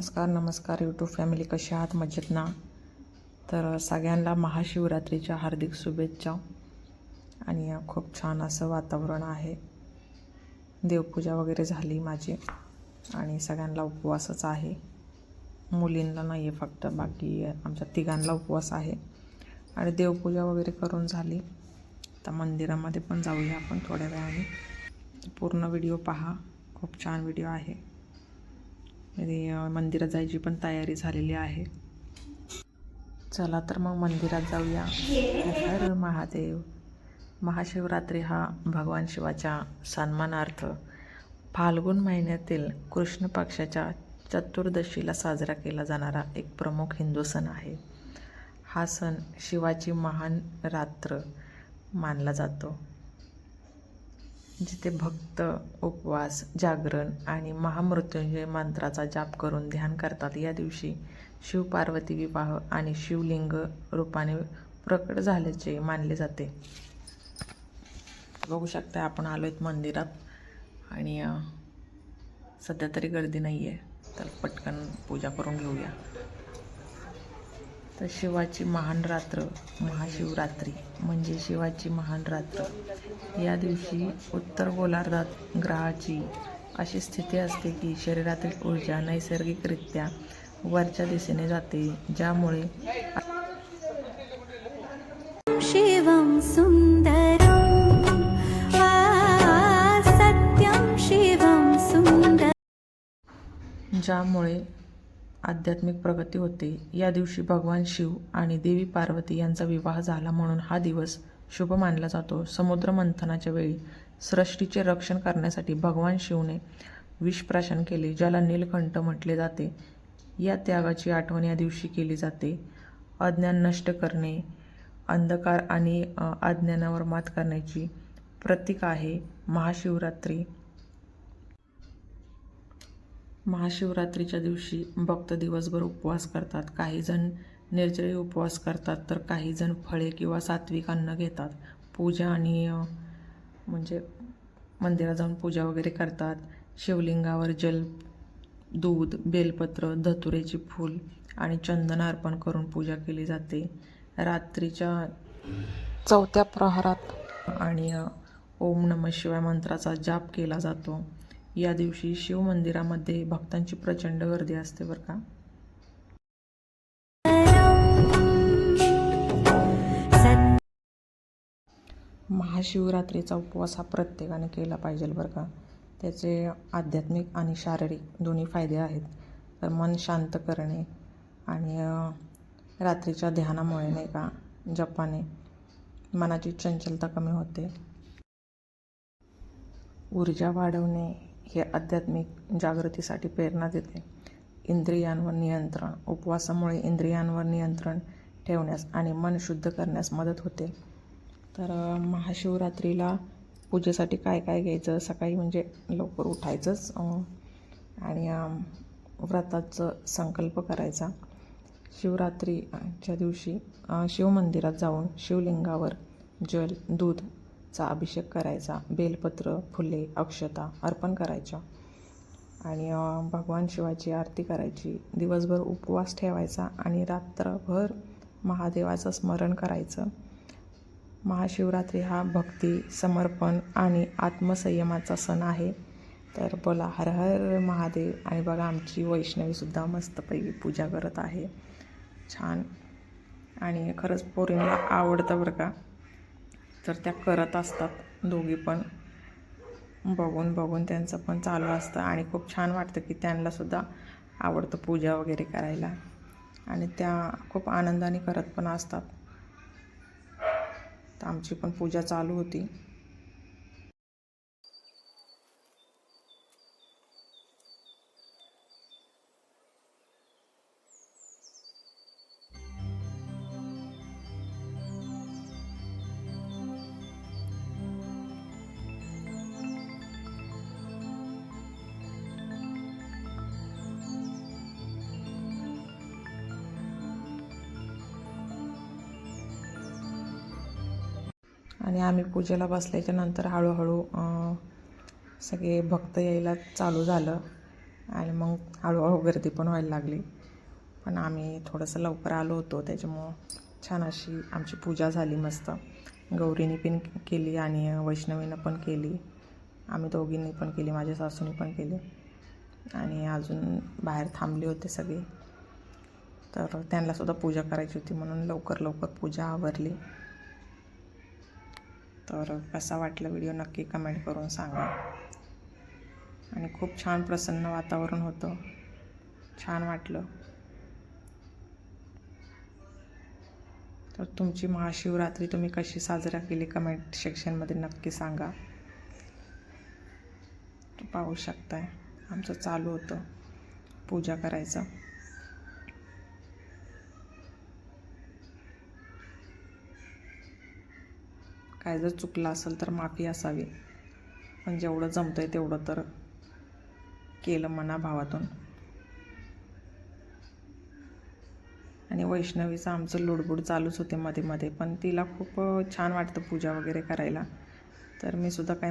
नमस्कार नमस्कार YouTube family कशा आहात? मजेत ना? तर सगळ्यांना महाशिवरात्रीच्या हार्दिक शुभेच्छा. आणि खूप छान असं वातावरण आहे. देवपूजा वगैरे झाली माझी. आणि सगळ्यांना उपवासच आहे. मुलींना नाही आहे फक्त बाकी आमच्या तिघांना उपवास आहे. आणि देवपूजा वगैरे करून झाली. तर मंदिरामध्ये पण जाऊया आपण थोड्या वेळाने. पूर्ण व्हिडिओ पहा. खूप छान व्हिडिओ आहे. आणि मंदिरात जायची पण तयारी झालेली आहे. चला तर मग मंदिरात जाऊया. हर हर महादेव. महाशिवरात्री हा भगवान शिवाच्या सन्मानार्थ फाल्गुन महिन्यातील कृष्ण पक्षाच्या चतुर्दशीला साजरा केला जाणारा एक प्रमुख हिंदू सण आहे. हा सण शिवाची महान रात्र मानला जातो. जिथे भक्त उपवास जागरण आणि महामृत्युंजय मंत्राचा जाप करून ध्यान करतात. या दिवशी शिवपार्वती विवाह आणि शिवलिंग रूपाने प्रकट झाल्याचे मानले जाते. बघू शकता आपण आलो आहेत मंदिरात आणि सध्या तरी गर्दी नाही आहे तर पटकन पूजा करून घेऊया. तर शिवाची महान रात्र महाशिवरात्री म्हणजे शिवाची महान रात्र. या दिवशी उत्तर गोलार्धात ग्रहाची अशी स्थिती असते की शरीरातील ऊर्जा नैसर्गिकरित्या वरच्या दिशेने जाते ज्यामुळे शिवं सुन्दरम् आ, सत्यं शिवं सुन्दरम् ज्यामुळे आध्यात्मिक प्रगती होते. या दिवशी भगवान शिव आणि देवी पार्वती यांचा विवाह झाला म्हणून हा दिवस शुभ मानला जातो. समुद्र मंथनाच्या वेळी सृष्टीचे रक्षण करण्यासाठी भगवान शिवने विषप्राशन केले ज्याला नीलकंठ म्हटले जाते. या त्यागाची आठवण या दिवशी केली जाते. अज्ञान नष्ट करणे अंधकार आणि अज्ञानावर मात करण्याची प्रतीक आहे महाशिवरात्री. महाशिवरात्रीच्या दिवशी भक्त दिवसभर उपवास करतात. काहीजण निर्जळी उपवास करतात तर काहीजण फळे किंवा सात्विक अन्न घेतात. पूजा आणि म्हणजे मंदिरात जाऊन पूजा वगैरे करतात. शिवलिंगावर जल दूध बेलपत्र धतुरेची फूल आणि चंदन अर्पण करून पूजा केली जाते. रात्रीच्या चौथ्या प्रहरात आणि ओम नम शिवाय मंत्राचा जाप केला जातो. या दिवशी शिव मंदिरामध्ये भक्तांची प्रचंड गर्दी असते बरं का? महाशिवरात्रीचा उपवास हा प्रत्येकाने केला पाहिजे बरं का? त्याचे आध्यात्मिक आणि शारीरिक दोन्ही फायदे आहेत. तर मन शांत करणे आणि रात्रीच्या ध्यानामुळे नाही का? जपाने मनाची चंचलता कमी होते. ऊर्जा वाढवणे हे आध्यात्मिक जागृतीसाठी प्रेरणा देते. इंद्रियांवर नियंत्रण उपवासामुळे इंद्रियांवर नियंत्रण ठेवण्यास आणि मन शुद्ध करण्यास मदत होते. तर महाशिवरात्रीला पूजेसाठी काय काय घ्यायचं? सकाळी म्हणजे लवकर उठायचंच आणि व्रताचं संकल्प करायचा. शिवरात्रीच्या दिवशी शिवमंदिरात जाऊन शिवलिंगावर जल दूध चा अभिषेक करायचा. बेलपत्र फुले अक्षता अर्पण करायच्या. आणि भगवान शिवाची आरती करायची. दिवसभर उपवास ठेवायचा आणि रात्रभर महादेवाचं स्मरण करायचं. महाशिवरात्री हा भक्ती समर्पण आणि आत्मसंयमाचा सण आहे. तर बोला हर हर महादेव आणि बघा आमची वैष्णवीसुद्धा मस्तपैकी पूजा करत आहे. छान. आणि खरंच पोरींना आवडतं बरं का. तर त्या करत असतात दोघी पण. बघून बघून त्यांचं पण चालू असतं आणि खूप छान वाटतं की त्यांनासुद्धा आवडतं पूजा वगैरे करायला. आणि त्या खूप आनंदाने करत पण असतात. तर आमची पण पूजा चालू होती. आणि आम्ही पूजेला बसल्याच्या नंतर हळूहळू सगळे भक्त यायला चालू झालं. आणि मग हळूहळू गर्दी पण व्हायला लागली. पण आम्ही थोडंसं लवकर आलो होतो. त्याच्यामुळं छान अशी आमची पूजा झाली मस्त. गौरीने पण केली आणि वैष्णवीनं पण केली. आम्ही दोघींनी पण केली माझ्या सासूनी पण केली. आणि अजून बाहेर थांबले होते सगळे. तर त्यांनासुद्धा पूजा करायची होती म्हणून लवकर लवकर पूजा आवरली. तर कसा वाटला व्हिडिओ नक्की कमेंट करून सांगा. आणि खूप छान प्रसन्न वातावरण होतं. छान वाटलं. तर तुमची महाशिवरात्री तुम्ही कशी साजरा केली कमेंट सेक्शनमध्ये नक्की सांगा. पाहू शकताय. आमचं चालू होतं पूजा करायचं. काय जर चुकलं असेल तर माफी असावी. म्हणजे पण जेवढं जमतं आहे तेवढं तर केलं मनाभावातून आणि वैष्णवीचं आमचं लुडबुड चालूच होते मध्ये मध्ये. पण तिला खूप छान वाटतं पूजा वगैरे करायला. तर मी सुद्धा काय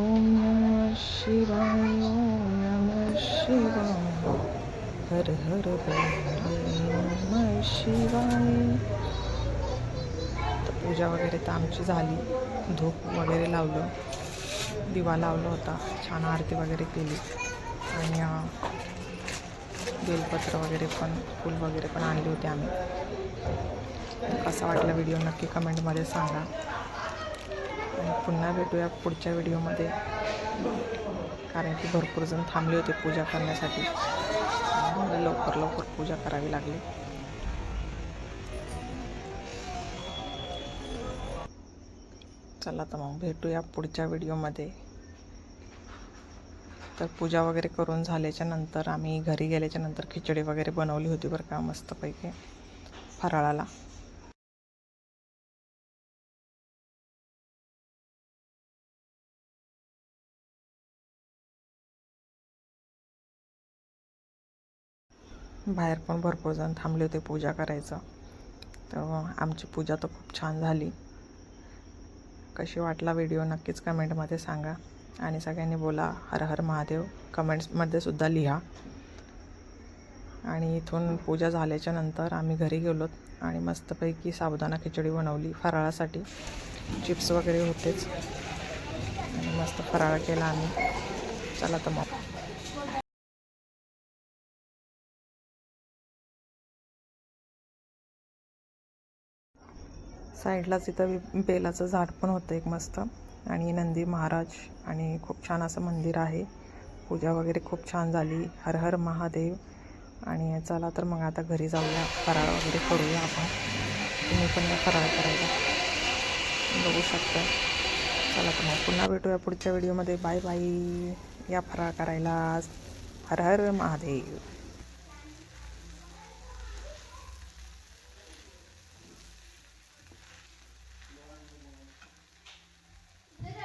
ओम नमः शिवाय ओम नमः शिवाय। हर हर भोले नमः शिवाय। तर पूजा वगैरे तर आमची झाली. धूप वगैरे लावलं. दिवा लावला होता. छान आरती वगैरे केली. आणि बेलपत्र वगैरे पण फूल वगैरे पण आणले होते आम्ही. कसा वाटला व्हिडिओ नक्की कमेंटमध्ये सांगा. पुन्हा भेटूया पुढच्या व्हिडिओमध्ये. कारण की भरपूर जण थांबले होते पूजा करण्यासाठी. मला लवकर लवकर पूजा करावी लागली. चला तर मग भेटूया पुढच्या व्हिडिओमध्ये. तर पूजा वगैरे करून झाल्याच्यानंतर आम्ही घरी गेल्याच्यानंतर खिचडी वगैरे बनवली होती बरं का मस्तपैकी. फराळाला. बाहेर पण भरपूर जण थांबले होते पूजा करायचं. तर आमची पूजा तर खूप छान झाली. कशी वाटला व्हिडिओ नक्कीच कमेंटमध्ये सांगा. आणि सगळ्यांनी बोला हर हर महादेव. कमेंट्समध्ये सुद्धा लिहा. आणि इथून पूजा झाल्याच्यानंतर आम्ही घरी गेलो आणि मस्तपैकी साबुदाणा खिचडी बनवली फराळासाठी. चिप्स वगैरे होतेच. आणि मस्त फराळ केला आम्ही. चला तर मग. साईडलाच इथं बेलाचं झाड पण होतं एक मस्त. आणि नंदी महाराज आणि खूप छान असं मंदिर आहे. पूजा वगैरे खूप छान झाली. हर हर महादेव. आणि चला तर मग आता घरी जाऊया. फराळ वगैरे करूया आपण. तुम्ही पण या फराळ करायला. बघू शकता. चला तर मग पुन्हा भेटूया पुढच्या व्हिडिओमध्ये. Bye bye. या फराळ करायला हर हर महादेव.